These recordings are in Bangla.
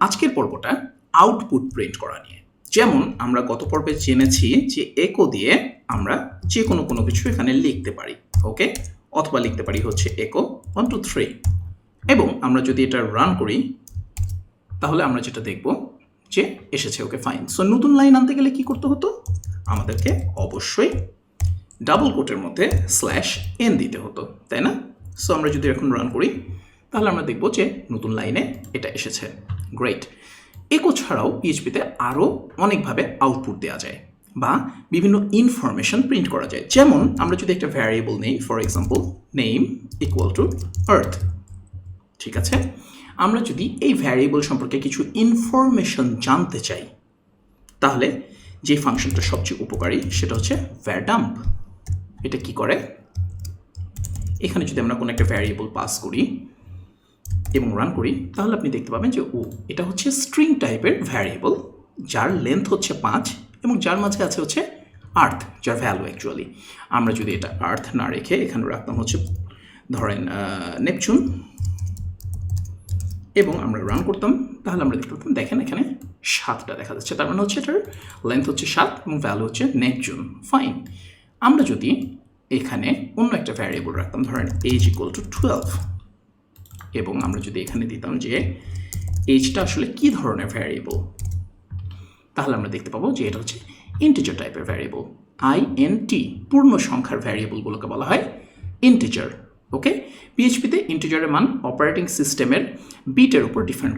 আজকের পর্বটা আউটপুট প্রিন্ট করা নিয়ে। যেমন আমরা গত পর্বে জেনেছি যে একো দিয়ে আমরা যে কোনো কোনো কিছু এখানে লিখতে পারি ওকে অথবা লিখতে পারি হচ্ছে একো ওয়ান টু থ্রি এবং আমরা যদি এটা রান করি, তাহলে আমরা যেটা দেখব যে এসেছে ওকে ফাইন সো নতুন লাইন আনতে গেলে কি করতে হতো? আমাদেরকে অবশ্যই ডাবল কোটের মধ্যে স্ল্যাশ এন দিতে হতো, তাই না? সো আমরা যদি এখন রান করি, তাহলে আমরা দেখব যে নতুন লাইনে এটা এসেছে। গ্রেট একো ছাড়াও পিএইচপিতে আরও অনেকভাবে আউটপুট দেওয়া যায় বা বিভিন্ন ইনফরমেশন প্রিন্ট করা যায়। যেমন আমরা যদি একটা ভ্যারিয়েবল নেই for example name equal to Earth ঠিক আছে? আমরা যদি এই ভ্যারিয়েবল সম্পর্কে কিছু ইনফরমেশন জানতে চাই, তাহলে যে ফাংশনটা সবচেয়ে উপকারী সেটা হচ্ছে ভ্যারডাম্প এটা কি করে? এখানে যদি আমরা কোনো একটা ভ্যারিয়েবল পাস করি এবং রান করি, তাহলে আপনি দেখতে পাবেন যে, ও, এটা হচ্ছে স্ট্রিং টাইপের ভ্যারিয়েবল যার লেন্থ হচ্ছে পাঁচ এবং যার মাঝে আছে হচ্ছে আর্থ যার ভ্যালু অ্যাকচুয়ালি আমরা যদি এটা আর্থ না রেখে এখানে রাখতাম হচ্ছে, ধরেন নেপচুন এবং আমরা রান করতাম, তাহলে আমরা দেখতে পারতাম, দেখেন এখানে সাতটা দেখা যাচ্ছে। তার মানে হচ্ছে এটার লেন্থ হচ্ছে সাত এবং ভ্যালু হচ্ছে নেপচুন। ফাইন আমরা যদি এখানে অন্য একটা ভ্যারিয়েবল রাখতাম, ধরেন এইজ ইকুয়াল টু টুয়েলভ এবং আমরা যদি এখানে দিতাম যে এইজটা আসলে কি ধরনের ভ্যারিয়েবল তাহলে আমরা দেখতে পাবো যে এটা হচ্ছে ইন্টিজার টাইপের ভ্যারিয়েবল আই এন টি পূর্ণ সংখ্যার ভ্যারিয়েবলগুলোকে বলা হয় ইন্টিজার ওকে পিএইচপিতে ইন্টিজারের মান অপারেটিং সিস্টেমের বিটের উপর ডিফেন্ড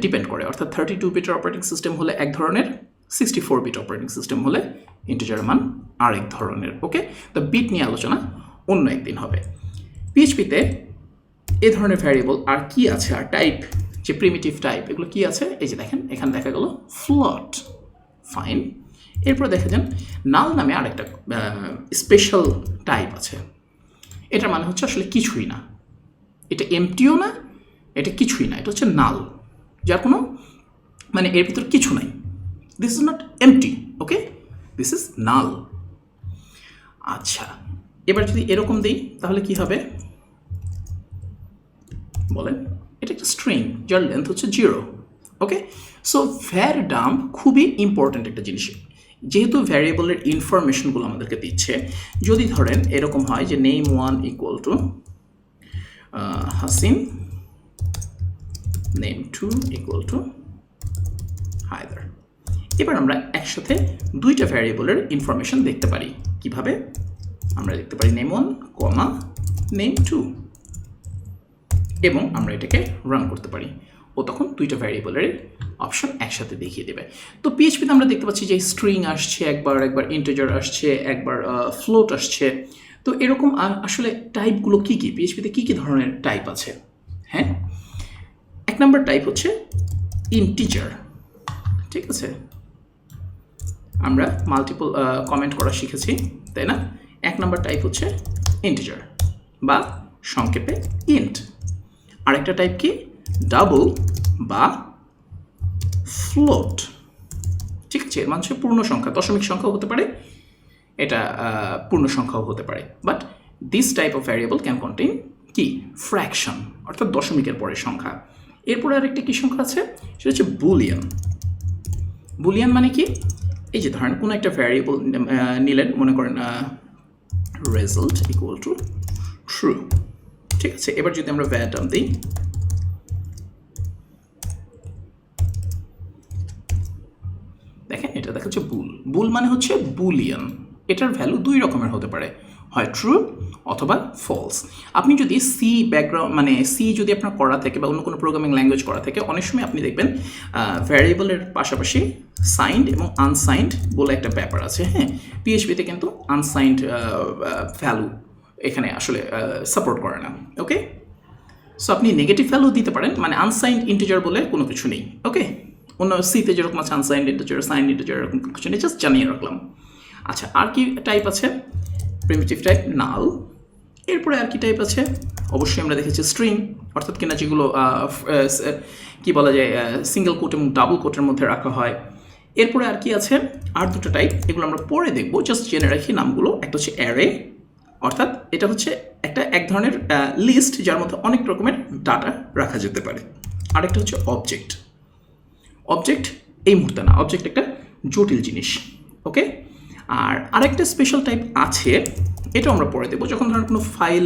ডিপেন্ড করে। অর্থাৎ থার্টি টু বিটের অপারেটিং সিস্টেম হলে এক ধরনের sixty four bit operating system হলে ইন্টিজারের মান আরেক ধরনের ওকে তো বিট নিয়ে আলোচনা অন্য একদিন হবে। পিএইচপিতে এ ধরনের ভ্যারিয়েবল আর কি আছে? আর টাইপ যে প্রিমিটিভ টাইপ এগুলো কি আছে? এই যে দেখেন, এখানে দেখা গেল ফ্লট ফাইন এরপর দেখা যান নাল নামে আরেকটা স্পেশাল টাইপ আছে। এটার মানে হচ্ছে আসলে কিছুই না। এটা এমটিও না, এটা কিছুই না, এটা হচ্ছে নাল যার কোনো মানে এর ভিতর কিছু নাই। This is not empty okay this is null আচ্ছা এবার যদি এরকম দিই, তাহলে কি হবে? বলেন এটা একটা স্ট্রিং যার লেন্থ হচ্ছে zero okay so var dump খুবই ইম্পর্ট্যান্ট একটা জিনিস। যেহেতু ভ্যারিয়েবলের ইনফরমেশনগুলো আমাদেরকে দিচ্ছে, যদি ধরেন এরকম হয় যে name one equal to Hasin name two equal to Haider এবার আমরা একসাথে দুইটা ভ্যারিয়েবলের ইনফরমেশন দেখতে পারি। কীভাবে? আমরা দেখতে পারি name one comma name two এবং আমরা এটাকে রান করতে পারি। ও তখন দুইটা ভ্যারিয়েবলের অপশন একসাথে দেখিয়ে দেবে। তো পিএইচপিতে আমরা দেখতে পাচ্ছি যে স্ট্রিং আসছে, একবার একবার ইন্টেজার আসছে, একবার ফ্লোট আসছে। তো এরকম আসলে টাইপগুলো কী কী? পিএইচপিতে কী কী ধরনের টাইপ আছে? হ্যাঁ? এক নম্বর টাইপ হচ্ছে ইন্টিজার ঠিক আছে? আমরা মাল্টিপল কমেন্ট করা শিখেছি, তাই না? এক নম্বর টাইপ হচ্ছে ইন্টিজার বা সংক্ষেপে ইন্ট আরেকটা টাইপ কি? ডাবল বা ফ্লোট ঠিক আছে, এর মানে পূর্ণ সংখ্যা, দশমিক সংখ্যাও হতে পারে, এটা পূর্ণ সংখ্যাও হতে পারে। But this type of variable can contain কি? ফ্র্যাকশন অর্থাৎ দশমিকের পরের সংখ্যা। এরপরে আরেকটা কী সংখ্যা আছে? সেটা হচ্ছে বুলিয়ান বুলিয়ান মানে কি? এই যে ধরেন, কোনো একটা ভ্যারিয়েবল নিলেন, মনে করেন রেজাল্ট ইকুয়াল টু ট্রু ঠিক আছে, এবার যদি আমরা ভ্যাটাম দিই, দেখেন এটা দেখা হচ্ছে বুল বুল মানে হচ্ছে বুলিয়ান। এটার ভ্যালু দুই রকমের হতে পারে, হয় ট্রু অথবা ফলস আপনি যদি সি ব্যাকগ্রাউন্ড মানে সি যদি আপনার করা থাকে বা অন্য কোনো প্রোগ্রামিং ল্যাঙ্গুয়েজ করা থাকে, অনেক সময় আপনি দেখবেন ভ্যারিয়েবলের পাশাপাশি সাইন্ড এবং আনসাইন্ড বলে একটা ব্যাপার আছে হ্যাঁ? পিএইচপিতে কিন্তু আনসাইন্ড ভ্যালু এখানে আসলে সাপোর্ট করে না ওকে সো আপনি নেগেটিভ ভ্যালু দিতে পারেন মানে আনসাইন্ড ইন্টিজার বলে কোনো কিছু নেই ওকে অন্য সিতে যেরকম আছে আনসাইন্ড ইন্টিজার সাইন ইন্টিজার এরকম কিছু নেই জাস্ট জানিয়ে রাখলাম। আচ্ছা আর কি টাইপ আছে? প্রিমিটিভ টাইপ নাল এরপরে আর কি টাইপ আছে? অবশ্যই আমরা দেখেছি স্ট্রিং অর্থাৎ কিনা যেগুলো কি বলা যায় সিঙ্গেল কোট এবং ডাবল কোটের মধ্যে রাখা হয়। এরপরে আর কি আছে? আর দুটো টাইপ এগুলো আমরা পরে দেখব জাস্ট জেনে রাখি নামগুলো। একটা হচ্ছে অ্যারে অর্থাৎ এটা হচ্ছে একটা এক ধরনের লিস্ট যার মধ্যে অনেক রকমের ডাটা রাখা যেতে পারে। আরেকটা হচ্ছে অবজেক্ট অবজেক্ট এই মুহূর্তে না অবজেক্ট একটা জটিল জিনিস ওকে আর আরেকটা স্পেশাল টাইপ আছে এটা আমরা পরে দেবো। যখন ধরেন কোনো ফাইল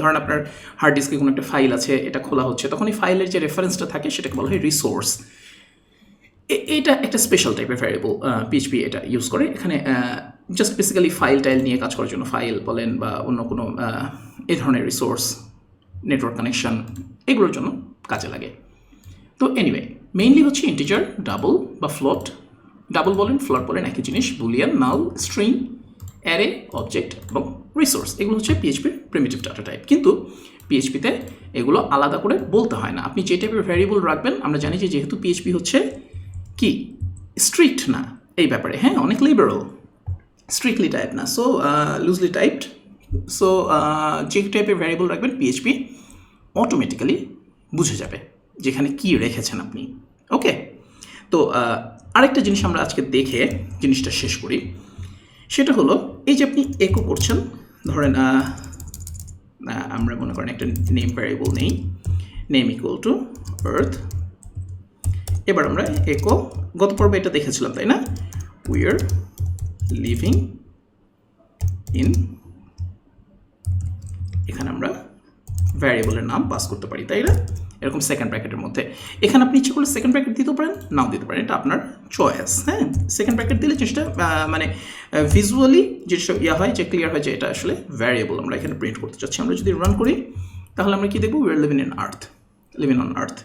ধরেন আপনার হার্ড ডিস্কে কোনো একটা ফাইল আছে, এটা খোলা হচ্ছে, তখন এই ফাইলের যে রেফারেন্সটা থাকে, সেটাকে বলা হয় রিসোর্স এটা একটা স্পেশাল টাইপের ভ্যারিয়েবল পিএইচপি এটা ইউজ করে। এখানে জাস্ট বেসিক্যালি ফাইল টাইল নিয়ে কাজ করার জন্য ফাইল বলেন বা অন্য কোনো এ ধরনের রিসোর্স নেটওয়ার্ক কানেকশন এগুলোর জন্য কাজে লাগে। তো এনিওয়ে মেইনলি হচ্ছে ইন্টিজার ডাবল বা ফ্লোট ডাবল বলেন ফ্লোট বলেন, একই জিনিস boolean null string array object এবং রিসোর্স এগুলো হচ্ছে পিএইচপির প্রিমিটিভ ডাটা টাইপ কিন্তু পিএইচপিতে এগুলো আলাদা করে বলতে হয় না। আপনি যে টাইপের ভ্যারিয়েবল রাখবেন, আমরা জানি যে যেহেতু পিএইচপি হচ্ছে কি? স্ট্রিক্ট না, এই ব্যাপারে। হ্যাঁ অনেক লিবারাল স্ট্রিক্টলি টাইপ না সো লুজলি টাইপড সো যে টাইপের ভ্যারিয়েবল রাখবেন পিএইচপি অটোমেটিক্যালি বুঝে যাবে যেখানে কি রেখেছেন আপনি। ওকে তো আহ, আরেকটা জিনিস আমরা আজকে দেখে জিনিসটা শেষ করি। সেটা হলো এই যে আপনি একো করছেন ধরেন আহ, আমরা মনে করেন একটা নেম ভ্যারিয়েবল নেই। নেম ইকুয়াল টু আর্থ এবার আমরা একো গত পর্বে এটা দেখেছিলাম তাই না? উই আর লিভিং ইন এখানে আমরা ভ্যারিয়েবলের নাম পাস করতে পারি, তাই না? এরকম সেকেন্ড ব্র্যাকেটের মধ্যে। এখানে আপনি ইচ্ছে করলে সেকেন্ড ব্র্যাকেট দিতে পারেন, নাও দিতে পারেন, এটা আপনার চয়েস হ্যাঁ? সেকেন্ড ব্র্যাকেট দিলে জিনিসটা মানে ভিজুয়ালি যেসব ইয়া হয়, যে ক্লিয়ার হয় যে এটা আসলে ভ্যারিয়েবল আমরা এখানে প্রিন্ট করতে চাচ্ছি। আমরা যদি রান করি, তাহলে আমরা কি দেখব? We are living in Earth living on Earth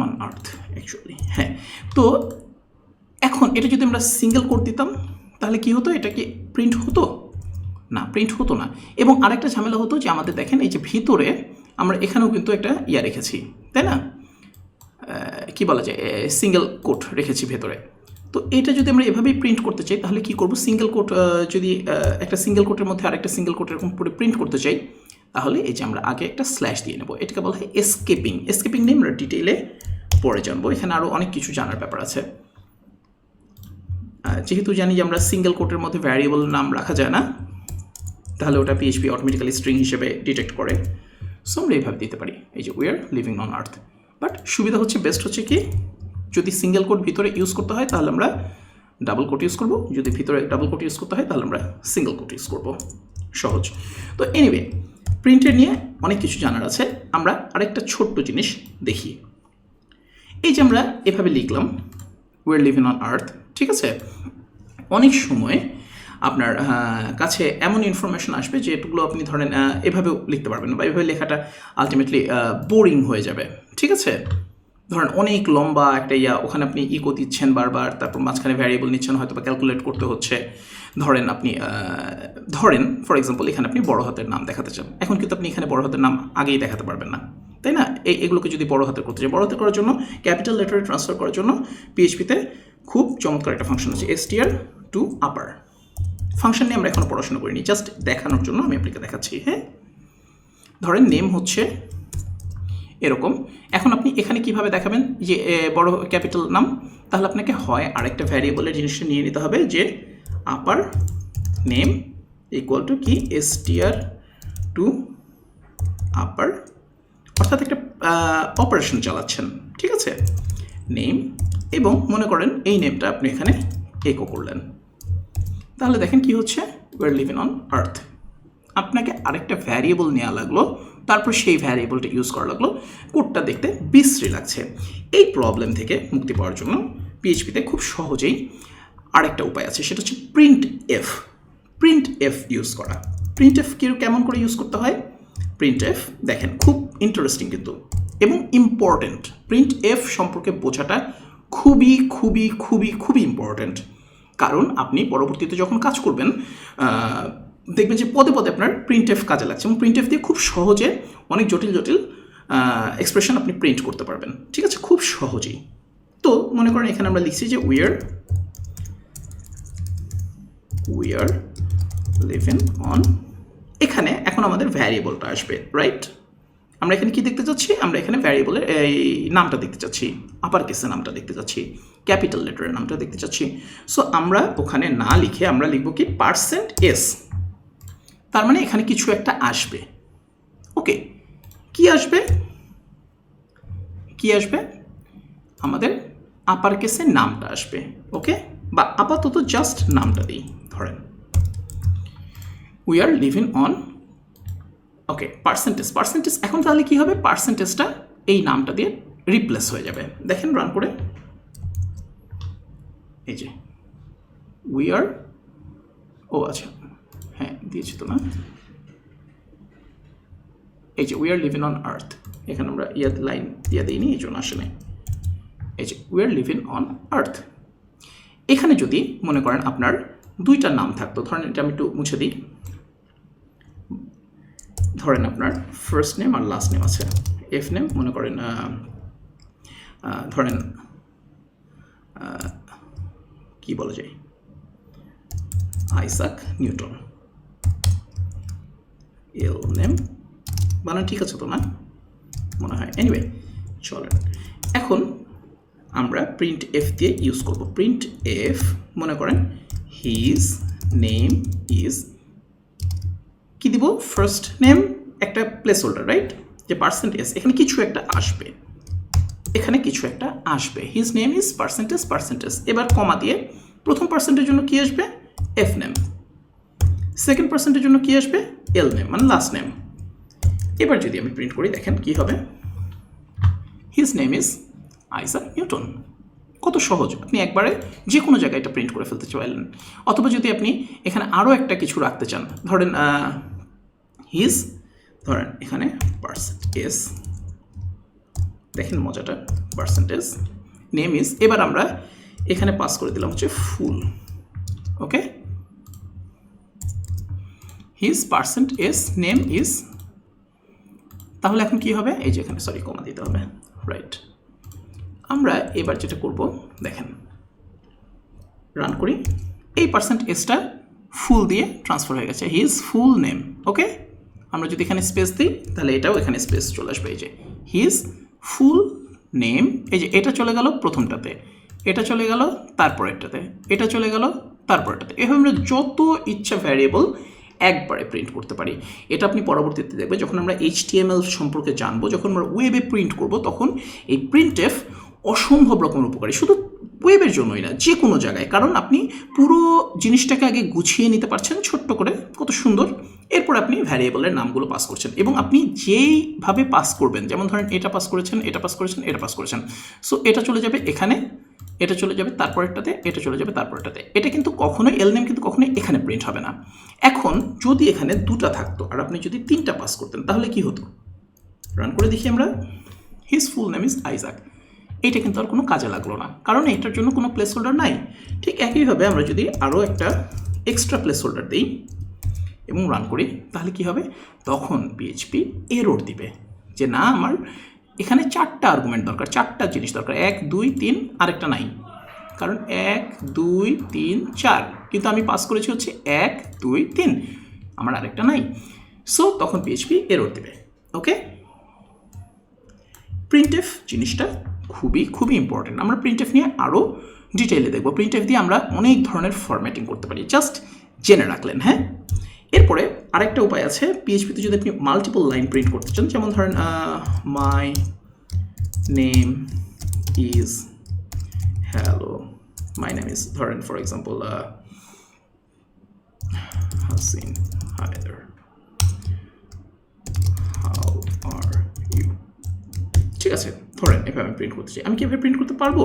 on Earth actually হ্যাঁ। তো এটা যদি আমরা সিঙ্গেল কোড দিতাম, তাহলে কি হতো? এটা কি প্রিন্ট হতো? না প্রিন্ট হতো না। এবং আরেকটা ঝামেলা হতো যে আমাদের দেখেন, এই যে ভিতরে আমরা এখানেও কিন্তু একটা ইয়া রেখেছি, তাই না? কি বলা যায়? সিঙ্গেল কোট রেখেছি ভেতরে। তো এটা যদি আমরা এভাবেই প্রিন্ট করতে চাই, তাহলে কি করব? সিঙ্গেল কোট যদি একটা সিঙ্গেল কোটের মধ্যে আরেকটা সিঙ্গেল কোট এরকম করে প্রিন্ট করতে চাই, তাহলে এই যে আমরা আগে একটা স্ল্যাশ দিয়ে নেব। এটাকে বলা হয় এসকেপিং এসকেপিং নিয়ে আমরা ডিটেইলে পরে জানব। এখানে আরও অনেক কিছু জানার ব্যাপার আছে। যেহেতু জানি যে আমরা সিঙ্গেল কোটের মধ্যে ভ্যারিয়েবল নাম রাখা যায় না, তাহলে ওটা পিএইচপি অটোমেটিক্যালি স্ট্রিং হিসেবে ডিটেক্ট করে। সো আমরা এইভাবে দিতে পারি। এই যে we are living on Earth but সুবিধা হচ্ছে বেস্ট হচ্ছে কি, যদি সিঙ্গেল কোড ভিতরে ইউজ করতে হয়, তাহলে আমরা ডাবল কোট ইউজ করব। যদি ভিতরে ডাবল কোট ইউজ করতে হয়, তাহলে আমরা সিঙ্গেল কোট ইউজ করব। সহজ। তো এনিওয়ে প্রিন্টের নিয়ে অনেক কিছু জানার আছে। আমরা আরেকটা ছোট্ট জিনিস দেখি। এই যে আমরা এভাবে লিখলাম আর লিভিং অন আর্থ ঠিক আছে? অনেক সময় আপনার কাছে এমন ইনফরমেশন আসবে যেগুলো আপনি ধরেন এভাবেও লিখতে পারবেন না বা এভাবে লেখাটা আলটিমেটলি বোরিং হয়ে যাবে। ঠিক আছে? ধরেন অনেক লম্বা একটা ইয়া, ওখানে আপনি ইকো দিচ্ছেন বারবার, তারপর মাঝখানে ভ্যারিয়েবল নিচ্ছেন হয়তো বা ক্যালকুলেট করতে হচ্ছে। ধরেন আপনি ধরেন ফর এক্সাম্পল এখানে আপনি বড় হাতের নাম দেখাতে চান। এখন কিন্তু আপনি এখানে বড় হাতের নাম আগেই দেখাতে পারবেন না। তাই না? এই, এগুলোকে যদি বড় হাতে করতে চাই, বড় হাতে করার জন্য ক্যাপিটাল লেটারে ট্রান্সফার করার জন্য পিএইচপিতে খুব চমৎকার একটা ফাংশন আছে এসটিআর টু আপার ফাংশন নিয়ে আমরা এখনও পড়াশোনা করিনি জাস্ট দেখানোর জন্য আমি আপনাকে দেখাচ্ছি হ্যাঁ? ধরেন নেম হচ্ছে এরকম। এখন আপনি এখানে কীভাবে দেখাবেন যে বড় ক্যাপিটাল নাম? তাহলে আপনাকে হয় আরেকটা ভ্যারিয়েবলের জিনিসটা নিয়ে নিতে হবে যে আপার নেম ইকুয়াল টু কি? এসটিআর টু আপার অর্থাৎ একটা অপারেশন চালাচ্ছেন, ঠিক আছে? নেম এবং মনে করেন এই নেমটা আপনি এখানে একো করলেন। তাহলে দেখেন কি হচ্ছে? ওয়ার লিভিং অন আর্থ আপনাকে আরেকটা ভ্যারিয়েবল নেওয়া লাগল, তারপর সেই ভ্যারিয়েবলটা ইউজ করা লাগল। কোডটা দেখতে বিশ্রী লাগছে। এই প্রবলেম থেকে মুক্তি পাওয়ার জন্য পিএইচপিতে খুব সহজেই আরেকটা উপায় আছে, সেটা হচ্ছে print F print F use করা। প্রিন্ট এফ কেমন করে ইউজ করতে হয়? প্রিন্ট এফ দেখেন, খুব ইন্টারেস্টিং কিন্তু এবং ইম্পর্ট্যান্ট প্রিন্ট এফ সম্পর্কে বোঝাটা খুবই খুবই খুবই খুবই ইম্পর্ট্যান্ট কারণ আপনি পরবর্তীতে যখন কাজ করবেন দেখবেন যে পদে পদে আপনার প্রিন্ট এফ কাজে লাগছে এবং প্রিন্ট এফ দিয়ে খুব সহজে অনেক জটিল জটিল এক্সপ্রেশন আপনি প্রিন্ট করতে পারবেন। ঠিক আছে? খুব সহজেই। তো মনে করেন এখানে আমরা লিখছি যে উইয়ার উইয়ার লিভিং অন এখানে এখন আমাদের ভ্যারিয়েবলটা আসবে রাইট আমরা এখানে কি দেখতে চাচ্ছি? আমরা এখানে ভ্যারিয়েবলের এই নামটা দেখতে চাচ্ছি আপার কেসের নামটা দেখতে চাচ্ছি ক্যাপিটাল লেটারের নামটা দেখতে চাচ্ছি। সো আমরা ওখানে না লিখে আমরা লিখব কি পার্সেন্ট এস তার মানে এখানে কিছু একটা আসবে। ওকে কি আসবে? কি আসবে? আমাদের আপার কেসের নামটা আসবে ওকে বা আপাতত জাস্ট নামটা দিই, ধরেন। We are living on okay percentage percentage এখন তাহলে কি হবে? পার্সেন্টেজটা এই নামটা দিয়ে রিপ্লেস হয়ে যাবে। দেখেন রান করে। এই যে উই আর ও আচ্ছা হ্যাঁ দিয়েছি তো না। এই যে we are living on Earth এখানে আমরা ইয়া লাইন ইয়া দিইনি, এই জন্য আসে নাই এই যে we are living on Earth এখানে যদি মনে করেন আপনার দুইটা নাম থাকতো, ধরেন এটা আমি একটু মুছে দিই। ধরেন আপনার ফার্স্ট নেম আর লাস্ট নেম আছে। এফ নেম মনে করেন ধরেন কি বলা যায়? আইসাক নিউটন এল নেম বানান ঠিক আছে তো না? মনে হয়। এনিওয়ে চলেন। এখন আমরা প্রিন্ট এফ দিয়ে ইউজ করব। প্রিন্ট এফ মনে করেন হিজ নেম ইজ কি দিব? ফার্স্ট নেম একটা প্লেস হোল্ডার রাইট যে পার্সেন্টেজ এখানে কিছু একটা আসবে। এখানে কিছু একটা আসবে। His name is percentage percentage এবার কমা দিয়ে প্রথম পার্সেন্টের জন্য কি আসবে? এফ নেম সেকেন্ড পার্সেন্টের জন্য কি আসবে? এল নেম মানে লাস্ট নেম এবার যদি আমি প্রিন্ট করি, দেখেন কি হবে? His name is Isaac Newton কত সহজ। আপনি একবারে যে কোনো জায়গায় এটা প্রিন্ট করে ফেলতে চাইলেন অথবা যদি আপনি এখানে আরও একটা কিছু রাখতে চান, ধরেন হিজ ধরেন এখানে পার্সেন্টেজ দেখেন মজাটা পার্সেন্টেজ নেম ইজ এবার আমরা এখানে পাস করে দিলাম হচ্ছে full okay his percentage name is তাহলে এখন কি হবে? এই যে এখানে সরি কমা দিতে হবে রাইট আমরা এবার যেটা করব, দেখেন রান করি, এই পার্সেন্ট এসটা ফুল দিয়ে ট্রান্সফার হয়ে গেছে হিজ ফুল নেম ওকে আমরা যদি এখানে স্পেস দিই, তাহলে এটাও এখানে স্পেস চলে আসবে। এই যে হিজ ফুল নেম এই যে এটা চলে গেল প্রথমটাতে, এটা চলে গেল তারপরেরটাতে, এটা চলে গেল তারপরেরটাতে। এভাবে আমরা যত ইচ্ছা ভ্যারিয়েবল একবারে প্রিন্ট করতে পারি। এটা আপনি পরবর্তীতে দেখবেন, যখন আমরা এইচটিএমএল সম্পর্কে জানব, যখন আমরা ওয়েবে প্রিন্ট করব, তখন এই প্রিন্টএফ অসম্ভব রকমের উপকারী। শুধু ওয়েবের জন্যই না, যে কোনো জায়গায়। কারণ আপনি পুরো জিনিসটাকে আগে গুছিয়ে নিতে পারছেন, ছোট্ট করে, কত সুন্দর। এরপর আপনি ভ্যারিয়েবলের নামগুলো পাস করছেন এবং আপনি যেইভাবে পাস করবেন, যেমন ধরেন এটা পাস করেছেন, এটা পাস করেছেন, এটা পাস করেছেন। সো এটা চলে যাবে এখানে, এটা চলে যাবে তারপরেরটাতে, এটা চলে যাবে তারপরেরটাতে। এটা কিন্তু কখনোই এল নেম কিন্তু কখনোই এখানে প্রিন্ট হবে না। এখন যদি এখানে দুটা থাকতো, আর আপনি যদি তিনটা পাস করতেন, তাহলে কি হতো? রান করে দেখি আমরা। His full name is Isaac এইটা কিন্তু আর কোনো কাজে লাগল না। কারণ এটার জন্য কোনো প্লেস হোল্ডার নাই। ঠিক একইভাবে আমরা যদি আরও একটা এক্সট্রা প্লেস হোল্ডার দিই এবং রান করি, তাহলে কি হবে? তখন পিএইচপি এরর দিবে। যে না, আমার এখানে চারটা আর্গুমেন্ট দরকার, চারটা জিনিস দরকার। এক, দুই, তিন, আরেকটা নাই। কারণ এক, দুই, তিন, চার। কিন্তু আমি পাস করেছি হচ্ছে এক, দুই, তিন। আমার আরেকটা নাই। সো তখন পিএইচপি এরর দেবে। ওকে প্রিন্টেফ জিনিসটা খুবই খুবই ইম্পর্টেন্ট আমরা প্রিন্টএফ নিয়ে আরও ডিটেইলে দেখব। প্রিন্টএফ দিয়ে আমরা অনেক ধরনের ফরম্যাটিং করতে পারি। জাস্ট জেনে রাখলেন হ্যাঁ? এরপরে আরেকটা উপায় আছে। পিএইচপিতে যদি আপনি মাল্টিপল লাইন প্রিন্ট করতে চান, যেমন ধরেন my name is hello my name is ধরেন for example Hasin Haider how are you ঠিক আছে? ধরেন এভাবে আমি প্রিন্ট করতে চাই। আমি কি এভাবে প্রিন্ট করতে পারব?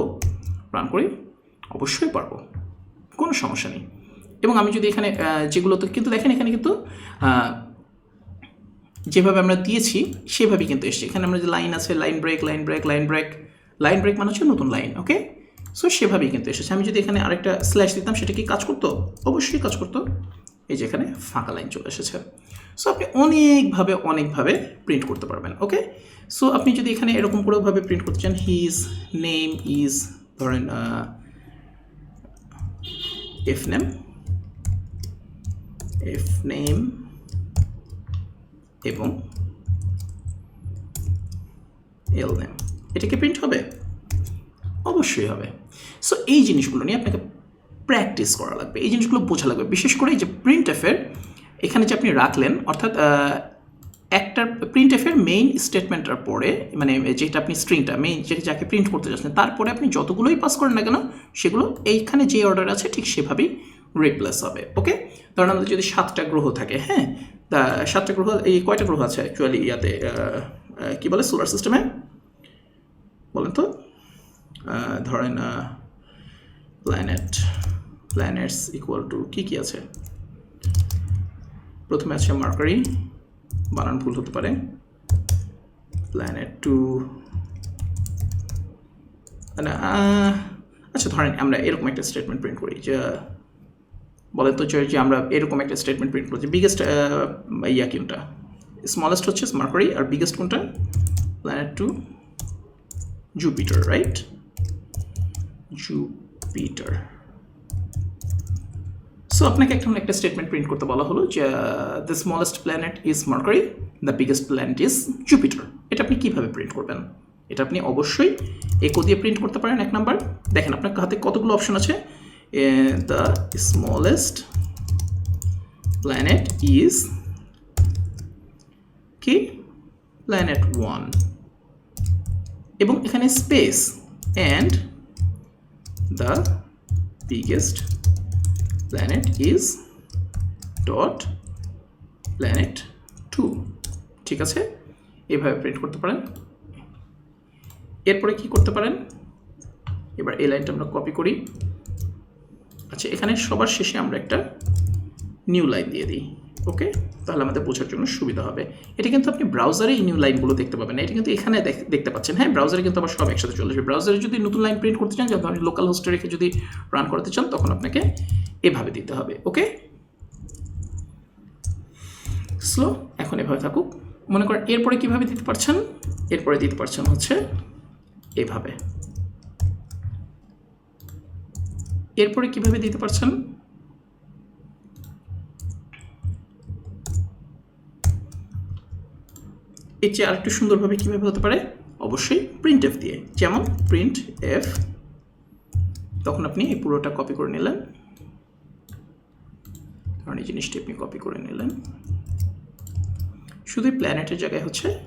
রান করি? অবশ্যই পারব। কোনো সমস্যা নেই। এবং আমি যদি এখানে যেগুলো তো কিন্তু দেখেন, এখানে কিন্তু যেভাবে আমরা দিয়েছি, সেভাবেই কিন্তু এসছে। এখানে আমরা যে লাইন আছে line break line break line break line break মানে হচ্ছে নতুন লাইন ওকে সো সেভাবেই কিন্তু এসেছে। আমি যদি এখানে আরেকটা স্ল্যাশ দিতাম, সেটা কি কাজ করতো? অবশ্যই কাজ করতো। এই যে এখানে ফাঁকা লাইন চলে এসেছে। সো আপনি অনেকভাবে অনেকভাবে প্রিন্ট করতে পারবেন ওকে সো আপনি যদি এখানে এরকম করেভাবে প্রিন্ট করতে চান হিজ নেম ইজ ধরেন এফ নেম এফ নেম এবং এল নেম এটা কি প্রিন্ট হবে? অবশ্যই হবে। সো এই জিনিসগুলো নিয়ে আপনাকে প্র্যাকটিস করা লাগবে। এই জিনিসগুলো বোঝা লাগবে। বিশেষ করে এই যে প্রিন্ট এফের এখানে যে আপনি রাখলেন অর্থাৎ একটা প্রিন্ট এফের মেইন স্টেটমেন্টটার পরে মানে যেটা আপনি স্ট্রিংটা মেইন যে যাকে প্রিন্ট করতে যাচ্ছেন তারপরে আপনি যতগুলোই পাস করেন না কেন সেগুলো এইখানে যে অর্ডার আছে ঠিক সেভাবেই রিপ্লেস হবে। ওকে ধরেন আমাদের যদি সাতটা গ্রহ থাকে হ্যাঁ? তা সাতটা গ্রহ এই কয়টা গ্রহ আছে অ্যাকচুয়ালি ইয়াতে? আহ, বলে? সোলার সিস্টেমে বলেন তো। ধরেন প্ল্যানেট প্ল্যানেটস ইকুয়াল টু কী কী আছে? প্রথমে আছে মার্কারি বানান ভুল হতে পারে। প্ল্যানেট টু আচ্ছা ধরেন আমরা এরকম একটা স্টেটমেন্ট প্রিন্ট করি যে বলে তো যে আমরা এরকম একটা স্টেটমেন্ট প্রিন্ট করি বিগেস্ট ইয়া কোনটা? স্মলেস্ট হচ্ছে মার্কারি আর বিগেস্ট কোনটা? Planet two Jupiter right Jupiter so আপনাকে একটা একটা স্টেটমেন্ট প্রিন্ট করতে বলা হলো যে the smallest planet is Mercury the biggest planet is Jupiter এটা আপনি কীভাবে প্রিন্ট করবেন? এটা আপনি অবশ্যই একো দিয়ে প্রিন্ট করতে পারেন এক নাম্বার দেখেন, আপনার হাতে কতগুলো অপশন আছে? দ্য স্মলেস্ট প্ল্যানেট ইজ কি? প্ল্যানেট ওয়ান এবং এখানে space and the biggest planet is dot planet 2 ঠিক আছে? এভাবে প্রিন্ট করতে পারেন। এরপরে কি করতে পারেন? এবার এই লাইনটা আমরা কপি করি। আচ্ছা এখানে সবার শেষে আমরা একটা নিউ লাইন দিয়ে দিই। ওকে? তাহলে আমাদের বোঝার জন্য সুবিধা হবে। এটা কিন্তু আপনি ব্রাউজারে নিউ লাইনগুলো দেখতে পাবেন না। এটা কিন্তু এখানে দেখ- দেখতে পাচ্ছেন। হ্যাঁ ব্রাউজারে কিন্তু আবার সব একসাথে চলে আসবে। ব্রাউজারে যদি নতুন লাইন প্রিন্ট করতে চান যখন আপনি লোকাল হোস্টে রেখে যদি রান করতে চান, তখন আপনাকে এভাবে দিতে হবে, ওকে? স্লো এখন এভাবে থাকুক। মনে করেন এরপরে কীভাবে দিতে পারছেন? এরপরে দিতে পারছেন হচ্ছে এভাবে। এরপরে কীভাবে দিতে পারছেন? এর চেয়ে আরেকটু সুন্দরভাবে কীভাবে হতে পারে? অবশ্যই প্রিন্ট এফ দিয়ে। যেমন প্রিন্ট এফ তখন আপনি এই পুরোটা কপি করে নিলেন। কারণ এই জিনিসটি আপনি কপি করে নিলেন। শুধু প্ল্যানেটের জায়গায় হচ্ছে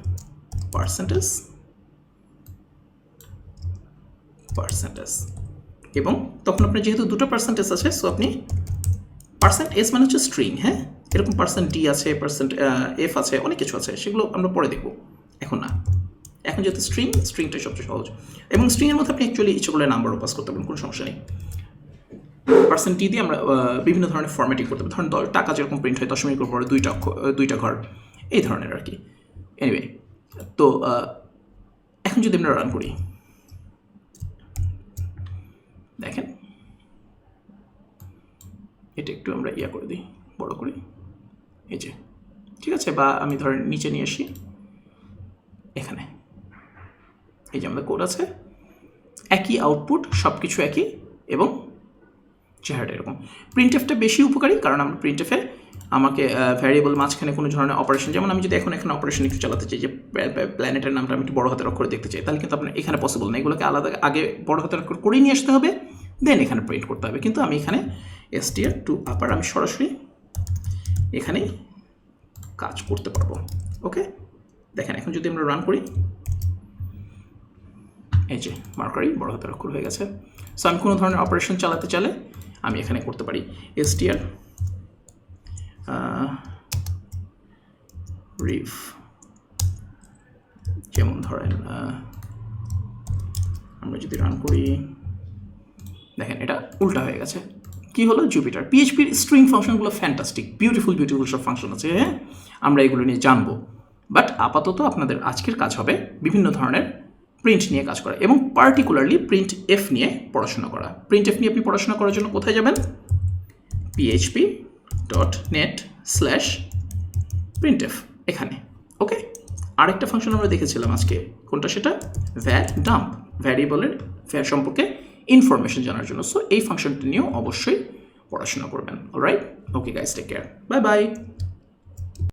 পার্সেন্টেজ পার্সেন্টেজ এবং তখন আপনার যেহেতু দুটো পার্সেন্টেজ আছে সো আপনি পার্সেন্ট এস মানে হচ্ছে স্ট্রিং হ্যাঁ? এরকম পার্সেন্ট ডি আছে পার্সেন্ট এফ আছে, অনেক কিছু আছে, সেগুলো আমরা পরে দেখব। এখন না। এখন যেহেতু স্ট্রিং স্ট্রিংটাই সবচেয়ে সহজ। এবং স্ট্রিংয়ের মধ্যে আপনি অ্যাকচুয়ালি ইচ্ছে করলে নাম্বারও পাস করতে পারেন, কোনো সমস্যা নেই। পার্সেন্ট টি দিয়ে আমরা বিভিন্ন ধরনের ফর্মেটিং করতে পারি। ধরেন টাকা যেরকম প্রিন্ট হয় দশমিকের পরে দুইটা দুইটা ঘর। এই ধরনের আর কি। এনিওয়ে তো এখন যদি আমরা রান করি। দেখেন। এটা একটু আমরা ইয়া করে দিই, বড় করি। এই যে, ঠিক আছে? বা আমি ধরেন নিচে নিয়ে আসি। এখানে। এই যে আমাদের কোড আছে। একই আউটপুট সব কিছু একই এবং চেহারাটা এরকম। প্রিন্ট এফটা বেশি উপকারী, কারণ আমরা প্রিন্ট এফে আমাকে ভ্যারিয়েবল মাঝখানে কোনো ধরনের অপারেশন যেমন আমি যদি এখন এখানে অপারেশন একটু চালাতে চাই, যে প্ল্যানেটের নামটা আমি একটু বড় হাতের অক্ষরে দেখতে চাই, তাহলে কিন্তু আপনার এখানে পসিবল না। এগুলোকে আলাদা আগে বড় হাতের অক্ষর করেই নিয়ে আসতে হবে দেন এখানে প্রিন্ট করতে হবে। কিন্তু আমি এখানে এসটিআর টু আপার আমি সরাসরি এখানেই কাজ করতে পারব। ওকে? দেখেন, এখন যদি আমরা রান করি, এই যে মার্কারি বড় হাতের অক্ষর হয়ে গেছে। সো আমি কোনো ধরনের অপারেশন চালাতে চাইলে আমি এখানে করতে পারি। এসটিআর রিফ যেমন ধরেন আমরা যদি রান করি, দেখেন, এটা উল্টা হয়ে গেছে। কি হলো? জুপিটার পিএইচপির স্ট্রিং ফাংশনগুলো ফ্যান্টাস্টিক বিউটিফুল বিউটিফুল সব ফাংশন আছে হ্যাঁ? আমরা এগুলো নিয়ে জানব। বাট আপাতত আপনাদের আজকের কাজ হবে বিভিন্ন ধরনের প্রিন্ট নিয়ে কাজ করা এবং পার্টিকুলারলি প্রিন্ট এফ নিয়ে পড়াশোনা করা। প্রিন্ট এফ নিয়ে আপনি পড়াশোনা করার জন্য কোথায় যাবেন? PHP dot net slash print f এখানে। ওকে আরেকটা ফাংশন আমরা দেখেছিলাম আজকে। কোনটা সেটা? ভ্যার ডাম্প ভ্যারিয়েবলের ভ্যার সম্পর্কে ইনফরমেশন জানার জন্য। সো এই ফাংশনটি নিয়েও অবশ্যই পড়াশোনা করবেন। Alright okay guys take care bye bye